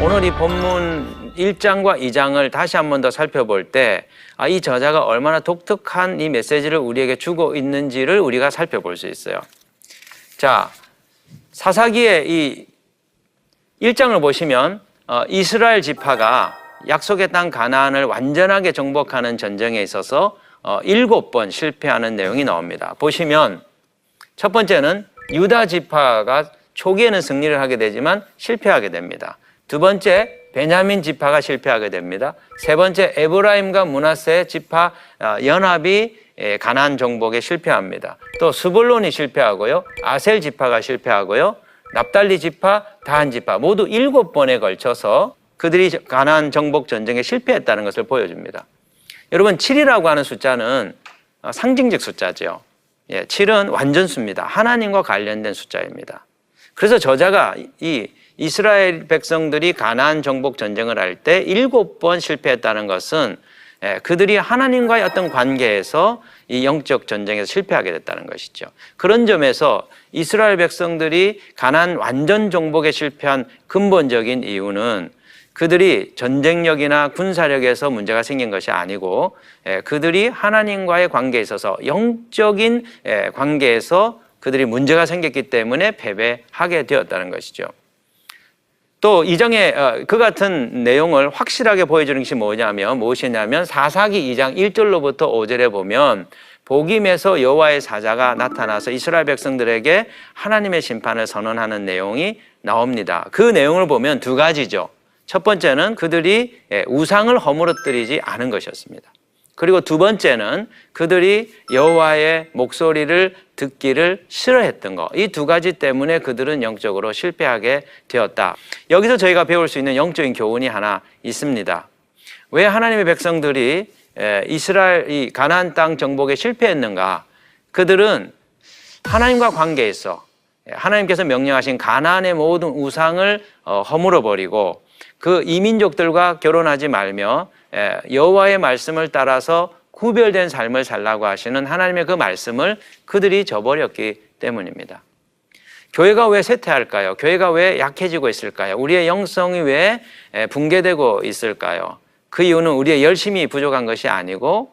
오늘 이 본문 1장과 2장을 다시 한 번 더 살펴볼 때, 아, 이 저자가 얼마나 독특한 이 메시지를 우리에게 주고 있는지를 우리가 살펴볼 수 있어요. 자, 사사기의 이 1장을 보시면, 어, 이스라엘 지파가 약속의 땅 가나안을 완전하게 정복하는 전쟁에 있어서 어, 일곱 번 실패하는 내용이 나옵니다. 보시면 첫 번째는 유다 지파가 초기에는 승리를 하게 되지만 실패하게 됩니다. 두 번째 베냐민 지파가 실패하게 됩니다. 세 번째 에브라임과 문하세 지파 아, 연합이 에, 가나안 정복에 실패합니다. 또 스불론이 실패하고요. 아셀 지파가 실패하고요. 납달리 지파, 다한 지파 모두 일곱 번에 걸쳐서 그들이 가나안 정복 전쟁에 실패했다는 것을 보여줍니다. 여러분 7이라고 하는 숫자는 어, 상징적 숫자죠. 예, 7은 완전수입니다. 하나님과 관련된 숫자입니다. 그래서 저자가 이 이스라엘 백성들이 가나안 정복 전쟁을 할 때 일곱 번 실패했다는 것은 예, 그들이 하나님과의 어떤 관계에서 이 영적 전쟁에서 실패하게 됐다는 것이죠. 그런 점에서 이스라엘 백성들이 가나안 완전 정복에 실패한 근본적인 이유는 그들이 전쟁력이나 군사력에서 문제가 생긴 것이 아니고 예, 그들이 하나님과의 관계에 있어서 영적인 예, 관계에서 그들이 문제가 생겼기 때문에 패배하게 되었다는 것이죠. 또 이장의 어, 그 같은 내용을 확실하게 보여주는 것이 뭐냐면 무엇이냐면 사사기 2장 1절로부터 5절에 보면 복임에서 여호와의 사자가 나타나서 이스라엘 백성들에게 하나님의 심판을 선언하는 내용이 나옵니다. 그 내용을 보면 두 가지죠. 첫 번째는 그들이 예, 우상을 허물어뜨리지 않은 것이었습니다. 그리고 두 번째는 그들이 여호와의 목소리를 듣기를 싫어했던 것. 이 두 가지 때문에 그들은 영적으로 실패하게 되었다. 여기서 저희가 배울 수 있는 영적인 교훈이 하나 있습니다. 왜 하나님의 백성들이 이스라엘 이 가나안 땅 정복에 실패했는가? 그들은 하나님과 관계에서 하나님께서 명령하신 가나안의 모든 우상을 어, 허물어 버리고 그 이민족들과 결혼하지 말며 여호와의 말씀을 따라서 구별된 삶을 살라고 하시는 하나님의 그 말씀을 그들이 저버렸기 때문입니다. 교회가 왜 쇠퇴할까요? 교회가 왜 약해지고 있을까요? 우리의 영성이 왜 붕괴되고 있을까요? 그 이유는 우리의 열심이 부족한 것이 아니고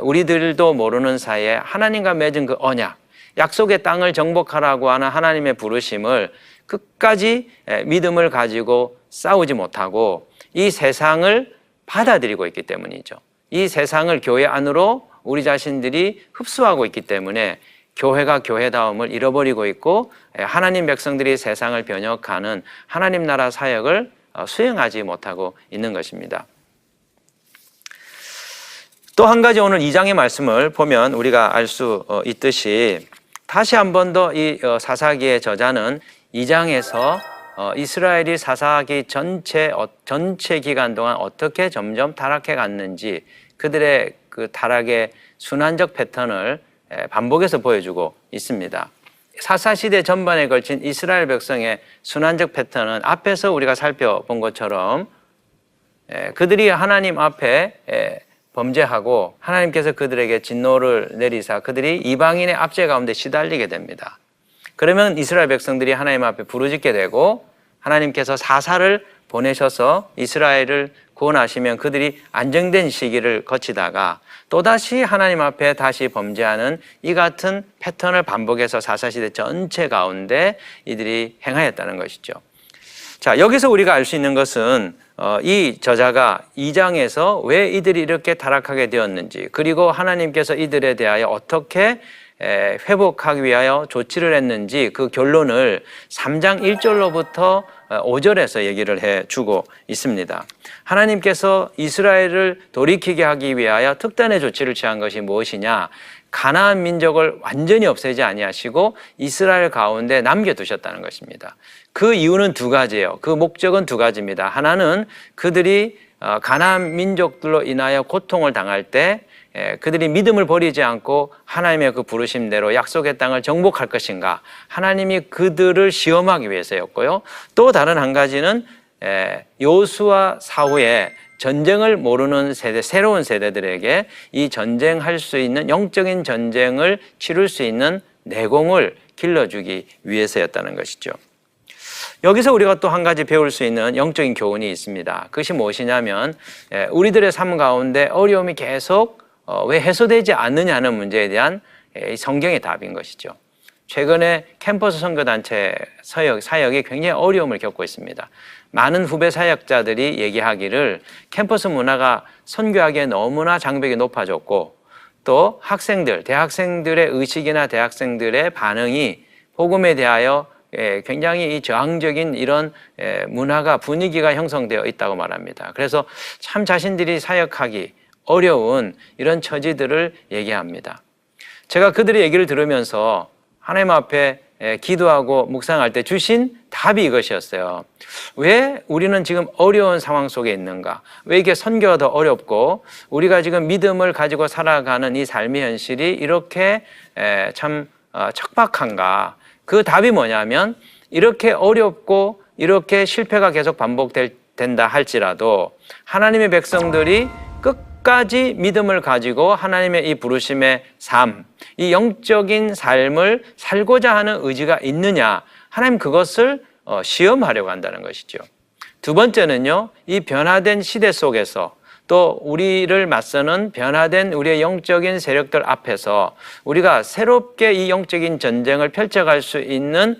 우리들도 모르는 사이에 하나님과 맺은 그 언약, 약속의 땅을 정복하라고 하는 하나님의 부르심을 끝까지 믿음을 가지고 싸우지 못하고 이 세상을 받아들이고 있기 때문이죠. 이 세상을 교회 안으로 우리 자신들이 흡수하고 있기 때문에 교회가 교회다움을 잃어버리고 있고 하나님 백성들이 세상을 변혁하는 하나님 나라 사역을 어, 수행하지 못하고 있는 것입니다. 또 한 가지 오늘 2장의 말씀을 보면 우리가 알수 어, 있듯이 다시 한 번 더이 어, 사사기의 저자는 2장에서 이스라엘이 사사기 전체 전체 기간 동안 어떻게 점점 타락해 갔는지 그들의 그 타락의 순환적 패턴을 반복해서 보여주고 있습니다. 사사 시대 전반에 걸친 이스라엘 백성의 순환적 패턴은 앞에서 우리가 살펴본 것처럼 그들이 하나님 앞에 범죄하고 하나님께서 그들에게 진노를 내리사 그들이 이방인의 압제 가운데 시달리게 됩니다. 그러면 이스라엘 백성들이 하나님 앞에 부르짖게 되고 하나님께서 사사를 보내셔서 이스라엘을 구원하시면 그들이 안정된 시기를 거치다가 또다시 하나님 앞에 다시 범죄하는 이 같은 패턴을 반복해서 사사시대 전체 가운데 이들이 행하였다는 것이죠. 자, 여기서 우리가 알 수 있는 것은 어, 이 저자가 2장에서 왜 이들이 이렇게 타락하게 되었는지 그리고 하나님께서 이들에 대하여 어떻게 회복하기 위하여 조치를 했는지 그 결론을 3장 1절로부터 5절에서 얘기를 해 주고 있습니다. 하나님께서 이스라엘을 돌이키게 하기 위하여 특단의 조치를 취한 것이 무엇이냐? 가나안 민족을 완전히 없애지 아니하시고 이스라엘 가운데 남겨 두셨다는 것입니다. 그 이유는 두 가지예요. 그 목적은 두 가지입니다. 하나는 그들이 어, 가나안 민족들로 인하여 고통을 당할 때 그들이 믿음을 버리지 않고 하나님의 그 부르심대로 약속의 땅을 정복할 것인가 하나님이 그들을 시험하기 위해서였고요. 또 다른 한 가지는 요수와 사후에 전쟁을 모르는 세대, 새로운 세대들에게 이 전쟁할 수 있는 영적인 전쟁을 치룰 수 있는 내공을 길러주기 위해서였다는 것이죠. 여기서 우리가 또 한 가지 배울 수 있는 영적인 교훈이 있습니다. 그것이 무엇이냐면 예, 우리들의 삶 가운데 어려움이 계속 어, 왜 해소되지 않느냐는 문제에 대한 예, 성경의 답인 것이죠. 최근에 캠퍼스 선교단체 사역, 사역이 굉장히 어려움을 겪고 있습니다. 많은 후배 사역자들이 얘기하기를 캠퍼스 문화가 선교하기에 너무나 장벽이 높아졌고 또 학생들, 대학생들의 의식이나 대학생들의 반응이 복음에 대하여 예, 굉장히 이 저항적인 이런 예, 문화가 분위기가 형성되어 있다고 말합니다. 그래서 참 자신들이 사역하기 어려운 이런 처지들을 얘기합니다. 제가 그들의 얘기를 들으면서 하나님 앞에 예, 기도하고 묵상할 때 주신 답이 이것이었어요. 왜 우리는 지금 어려운 상황 속에 있는가? 왜 이게 선교가 더 어렵고 우리가 지금 믿음을 가지고 살아가는 이 삶의 현실이 이렇게 참 어, 척박한가? 그 답이 뭐냐면 이렇게 어렵고 이렇게 실패가 계속 반복된다 할지라도 하나님의 백성들이 끝까지 믿음을 가지고 하나님의 이 부르심의 삶, 이 영적인 삶을 살고자 하는 의지가 있느냐, 하나님 그것을 어, 시험하려고 한다는 것이죠. 두 번째는요, 이 변화된 시대 속에서 또 우리를 맞서는 변화된 우리의 영적인 세력들 앞에서 우리가 새롭게 이 영적인 전쟁을 펼쳐갈 수 있는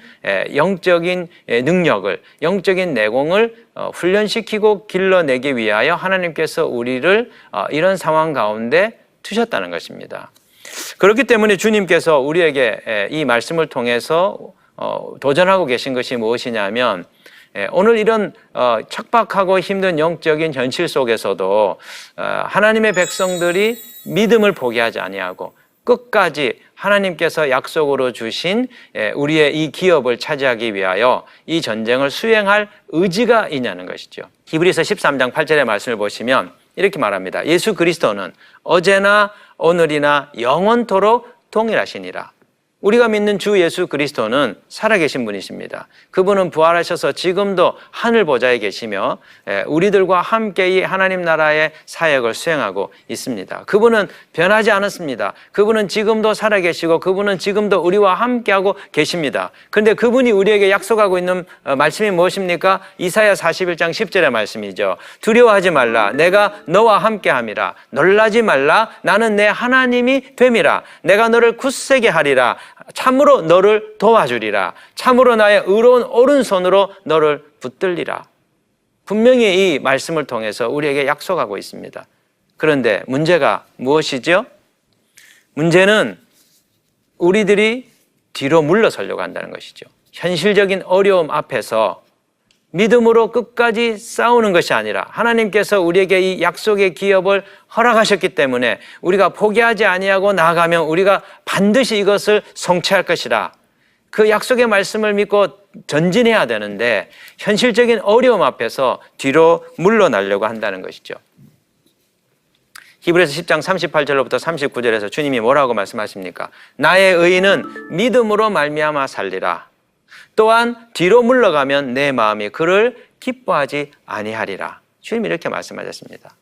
영적인 능력을, 영적인 내공을 어, 훈련시키고 길러내기 위하여 하나님께서 우리를 어, 이런 상황 가운데 두셨다는 것입니다. 그렇기 때문에 주님께서 우리에게 이 말씀을 통해서 어, 도전하고 계신 것이 무엇이냐면 예, 오늘 이런 어, 척박하고 힘든 영적인 현실 속에서도 어, 하나님의 백성들이 믿음을 포기하지 아니하고 끝까지 하나님께서 약속으로 주신 예, 우리의 이 기업을 차지하기 위하여 이 전쟁을 수행할 의지가 있냐는 것이죠. 히브리서 13장 8절의 말씀을 보시면 이렇게 말합니다. 예수 그리스도는 어제나 오늘이나 영원토록 동일하시니라. 우리가 믿는 주 예수 그리스도는 살아계신 분이십니다. 그분은 부활하셔서 지금도 하늘 보좌에 계시며 예, 우리들과 함께 이 하나님 나라의 사역을 수행하고 있습니다. 그분은 변하지 않았습니다. 그분은 지금도 살아계시고 그분은 지금도 우리와 함께하고 계십니다. 그런데 그분이 우리에게 약속하고 있는 어, 말씀이 무엇입니까? 이사야 41장 10절의 말씀이죠. 두려워하지 말라. 내가 너와 함께함이라. 놀라지 말라. 나는 내 하나님이 됨이라. 내가 너를 굳세게 하리라. 참으로 너를 도와주리라. 참으로 나의 의로운 오른손으로 너를 붙들리라. 분명히 이 말씀을 통해서 우리에게 약속하고 있습니다. 그런데 문제가 무엇이죠? 문제는 우리들이 뒤로 물러서려고 한다는 것이죠. 현실적인 어려움 앞에서 믿음으로 끝까지 싸우는 것이 아니라 하나님께서 우리에게 이 약속의 기업을 허락하셨기 때문에 우리가 포기하지 아니하고 나아가면 우리가 반드시 이것을 성취할 것이라. 그 약속의 말씀을 믿고 전진해야 되는데 현실적인 어려움 앞에서 뒤로 물러나려고 한다는 것이죠. 히브리서 10장 38절로부터 39절에서 주님이 뭐라고 말씀하십니까? 나의 의인은 믿음으로 말미암아 살리라. 또한 뒤로 물러가면 내 마음이 그를 기뻐하지 아니하리라. 주님이 이렇게 말씀하셨습니다.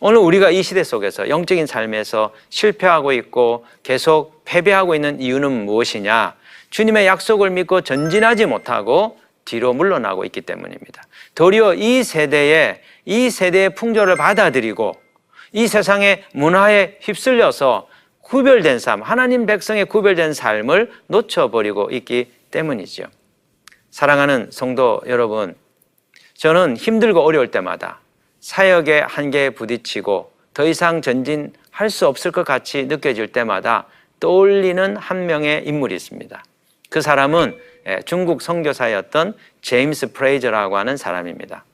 오늘 우리가 이 시대 속에서 영적인 삶에서 실패하고 있고 계속 패배하고 있는 이유는 무엇이냐? 주님의 약속을 믿고 전진하지 못하고 뒤로 물러나고 있기 때문입니다. 도리어 이 세대에 이 세대의 풍조를 받아들이고 이 세상의 문화에 휩쓸려서 구별된 삶, 하나님 백성의 구별된 삶을 놓쳐버리고 있기 때문이죠. 사랑하는 성도 여러분, 저는 힘들고 어려울 때마다 사역의 한계에 부딪히고 더 이상 전진할 수 없을 것 같이 느껴질 때마다 떠올리는 한 명의 인물이 있습니다. 그 사람은 예, 중국 선교사였던 제임스 프레이저라고 하는 사람입니다.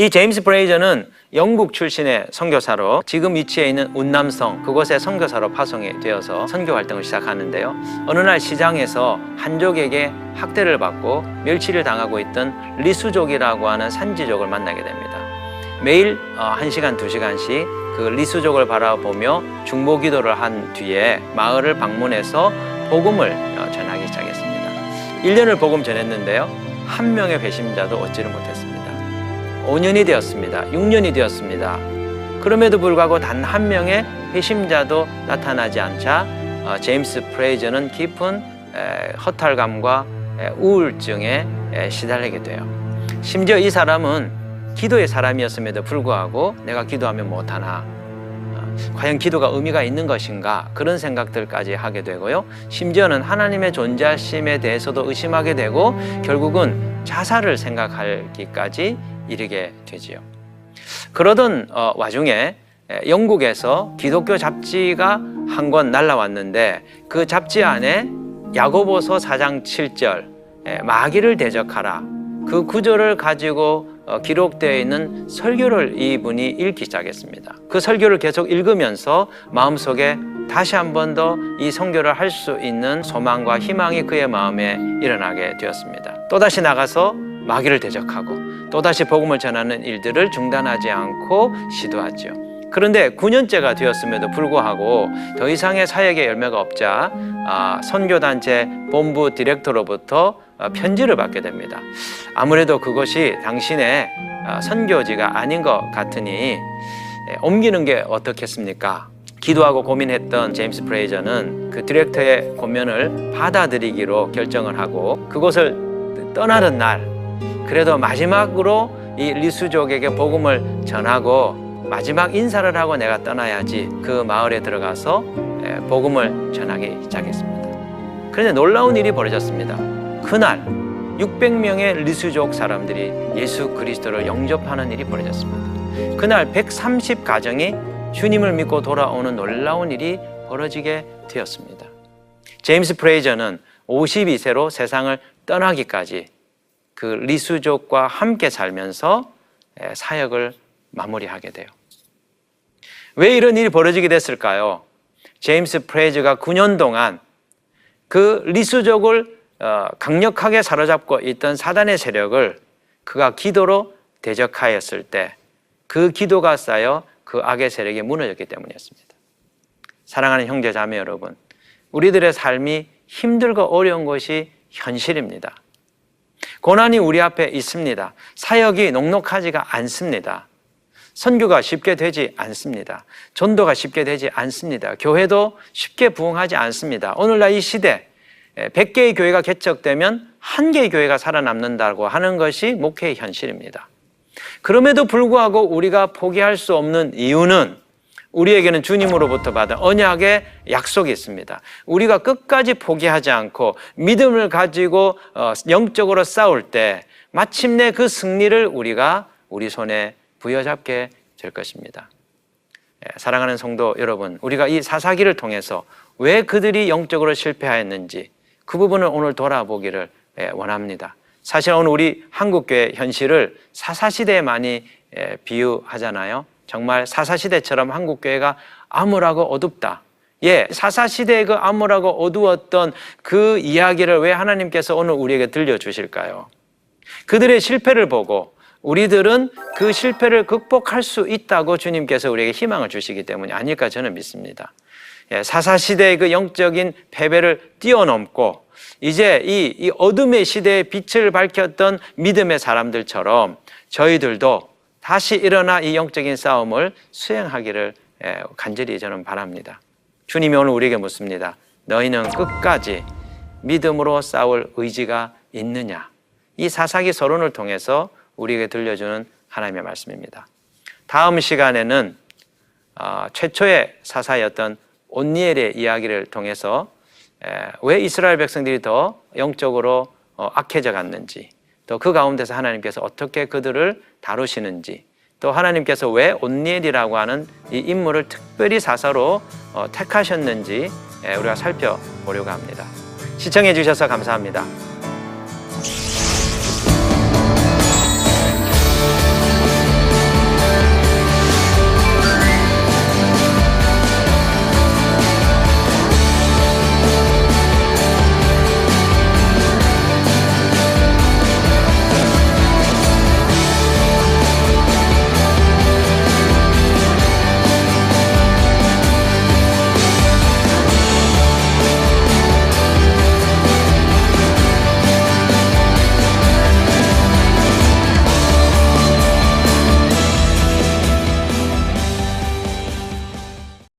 이 제임스 브레이저는 영국 출신의 선교사로 지금 위치해 있는 운남성 그곳에 선교사로 파송이 되어서 선교 활동을 시작하는데요. 어느 날 시장에서 한족에게 학대를 받고 멸치를 당하고 있던 리수족이라고 하는 산지족을 만나게 됩니다. 매일 어, 한시간두시간씩그 리수족을 바라보며 중보 기도를 한 뒤에 마을을 방문해서 복음을 어, 전하기 시작했습니다. 1년을 복음 전했는데요. 한 명의 배심자도 얻지를 못했습니다. 5년이 되었습니다. 6년이 되었습니다. 그럼에도 불구하고 단 한 명의 회심자도 나타나지 않자 어, 제임스 프레이저는 깊은 허탈감과 우울증에 에, 시달리게 돼요. 심지어 이 사람은 기도의 사람이었음에도 불구하고 내가 기도하면 못하나 어, 과연 기도가 의미가 있는 것인가 그런 생각들까지 하게 되고요. 심지어는 하나님의 존재하심에 대해서도 의심하게 되고 결국은 자살을 생각하기까지 이르게 되지요. 그러던 어, 와중에 에, 영국에서 기독교 잡지가 한 권 날라왔는데 그 잡지 안에 야고보서 4장 7절 에, 마귀를 대적하라 그 구절을 가지고 어, 기록되어 있는 설교를 이분이 읽기 시작했습니다. 그 설교를 계속 읽으면서 마음속에 다시 한 번 더이 선교를 할 수 있는 소망과 희망이 그의 마음에 일어나게 되었습니다. 또다시 나가서 마귀를 대적하고 또다시 복음을 전하는 일들을 중단하지 않고 시도하죠. 그런데 9년째가 되었음에도 불구하고 더 이상의 사역의 열매가 없자 아, 선교단체 본부 디렉터로부터 어, 편지를 받게 됩니다. 아무래도 그것이 당신의 아, 선교지가 아닌 것 같으니 예, 옮기는 게 어떻겠습니까? 기도하고 고민했던 제임스 프레이저는 그 디렉터의 고면을 받아들이기로 결정을 하고 그곳을 떠나는 날 그래도 마지막으로 이 리수족에게 복음을 전하고 마지막 인사를 하고 내가 떠나야지 그 마을에 들어가서 예, 복음을 전하기 시작했습니다. 그런데 놀라운 일이 벌어졌습니다. 그날 600명의 리수족 사람들이 예수 그리스도를 영접하는 일이 벌어졌습니다. 그날 130 가정이 주님을 믿고 돌아오는 놀라운 일이 벌어지게 되었습니다. 제임스 프레이저는 52세로 세상을 떠나기까지 그 리수족과 함께 살면서 에, 사역을 마무리하게 돼요. 왜 이런 일이 벌어지게 됐을까요? 제임스 프레이저가 9년 동안 그 리수족을 어, 강력하게 사로잡고 있던 사단의 세력을 그가 기도로 대적하였을 때 그 기도가 쌓여 그 악의 세력이 무너졌기 때문이었습니다. 사랑하는 형제 자매 여러분, 우리들의 삶이 힘들고 어려운 것이 현실입니다. 고난이 우리 앞에 있습니다. 사역이 녹록하지가 않습니다. 선교가 쉽게 되지 않습니다. 전도가 쉽게 되지 않습니다. 교회도 쉽게 부흥하지 않습니다. 오늘날 이 시대 100개의 교회가 개척되면 한 개의 교회가 살아남는다고 하는 것이 목회의 현실입니다. 그럼에도 불구하고 우리가 포기할 수 없는 이유는 우리에게는 주님으로부터 받은 언약의 약속이 있습니다. 우리가 끝까지 포기하지 않고 믿음을 가지고 어, 영적으로 싸울 때 마침내 그 승리를 우리가 우리 손에 부여잡게 될 것입니다. 예, 사랑하는 성도 여러분, 우리가 이 사사기를 통해서 왜 그들이 영적으로 실패하였는지 그 부분을 오늘 돌아보기를 예, 원합니다. 사실 오늘 우리 한국교회 현실을 사사시대에 많이 예, 비유하잖아요. 정말 사사시대처럼 한국교회가 암울하고 어둡다. 예, 사사시대의 그 암울하고 어두웠던 그 이야기를 왜 하나님께서 오늘 우리에게 들려주실까요? 그들의 실패를 보고 우리들은 그 실패를 극복할 수 있다고 주님께서 우리에게 희망을 주시기 때문이 아닐까 저는 믿습니다. 예, 사사시대의 그 영적인 패배를 뛰어넘고 이제 이, 이 어둠의 시대에 빛을 밝혔던 믿음의 사람들처럼 저희들도 다시 일어나 이 영적인 싸움을 수행하기를 예, 간절히 저는 바랍니다. 주님이 오늘 우리에게 묻습니다. 너희는 끝까지 믿음으로 싸울 의지가 있느냐? 이 사사기 서론을 통해서 우리에게 들려주는 하나님의 말씀입니다. 다음 시간에는 어, 최초의 사사였던 온니엘의 이야기를 통해서 왜 이스라엘 백성들이 더 영적으로 어, 악해져 갔는지 또 그 가운데서 하나님께서 어떻게 그들을 다루시는지 또 하나님께서 왜 온니엘이라고 하는 이 인물을 특별히 사사로 어, 택하셨는지 우리가 살펴보려고 합니다. 시청해 주셔서 감사합니다.